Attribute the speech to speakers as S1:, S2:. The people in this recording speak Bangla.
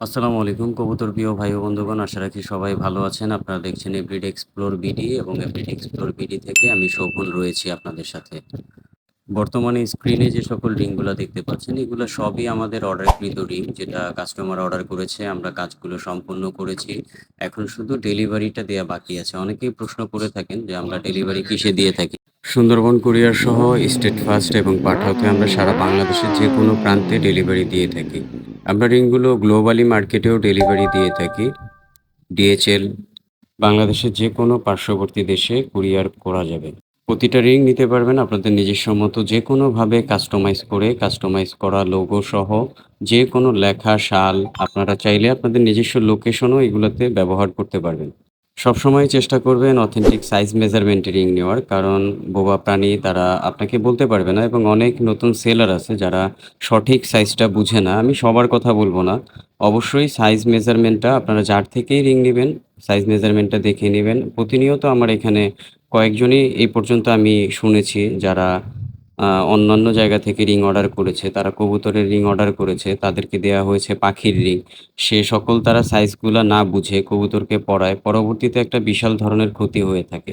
S1: আসসালামু আলাইকুম কবুতর প্রিয় ভাই বন্ধুগণ, আশা রাখি সবাই ভালো আছেন। আপনারা দেখছেন এভরিডে এক্সপ্লোর বিডি এবং এভরিডে এক্সপ্লোর বিডি থেকে আমি শোভন রয়েছি আপনাদের সাথে। বর্তমানে স্ক্রিনে যে সকল রিংগুলো দেখতে পাচ্ছেন, এগুলো সবই আমাদের অর্ডারকৃত রিং, যেটা কাস্টমার অর্ডার করেছে, আমরা কাজগুলো সম্পূর্ণ করেছি। এখন শুধু ডেলিভারিটা দেওয়া বাকি আছে। অনেকেই প্রশ্ন করে থাকেন যে আমরা ডেলিভারি কিসে দিয়ে থাকি? সুন্দরবন কুরিয়ার সহ স্টেট ফার্স্ট এবং পাঠাওতে আমরা সারা বাংলাদেশের যে কোনো প্রান্তে ডেলিভারি দিয়ে থাকি। আমরা রিংগুলো গ্লোবালি মার্কেটেও ডেলিভারি দিয়ে থাকি। ডিএচএল বাংলাদেশের যে কোনো পার্শ্ববর্তী দেশে কুরিয়ার করা যাবে। প্রতিটা রিং নিতে পারবেন আপনাদের নিজস্ব মতো যে কোনোভাবে কাস্টমাইজ করে কাস্টমাইজ করা লোগো সহ যে কোনো লেখা শাল আপনারা চাইলে আপনাদের নিজস্ব লোকেশনও এগুলোতে ব্যবহার করতে পারবেন। সবসময় চেষ্টা করবেন অথেন্টিক সাইজ মেজারমেন্টের রিং নেওয়ার, কারণ বোবা প্রাণী তারা আপনাকে বলতে পারবে না এবং অনেক নতুন সেলার আছে যারা সঠিক সাইজটা বুঝে না। আমি সবার কথা বলব না। অবশ্যই সাইজ মেজারমেন্টটা আপনারা যার থেকেই রিং নেবেন সাইজ মেজারমেন্টটা দেখে নেবেন। প্রতিনিয়ত আমার এখানে কয়েকজনই এই পর্যন্ত আমি শুনেছি যারা অন্যান্য জায়গা থেকে রিং অর্ডার করেছে, তারা কবুতরের রিং অর্ডার করেছে, তাদেরকে দেওয়া হয়েছে পাখির রিং। সে সকল তারা সাইজগুলো না বুঝে কবুতরকে পড়ায় পরবর্তীতে একটা বিশাল ধরনের ক্ষতি হয়ে থাকে।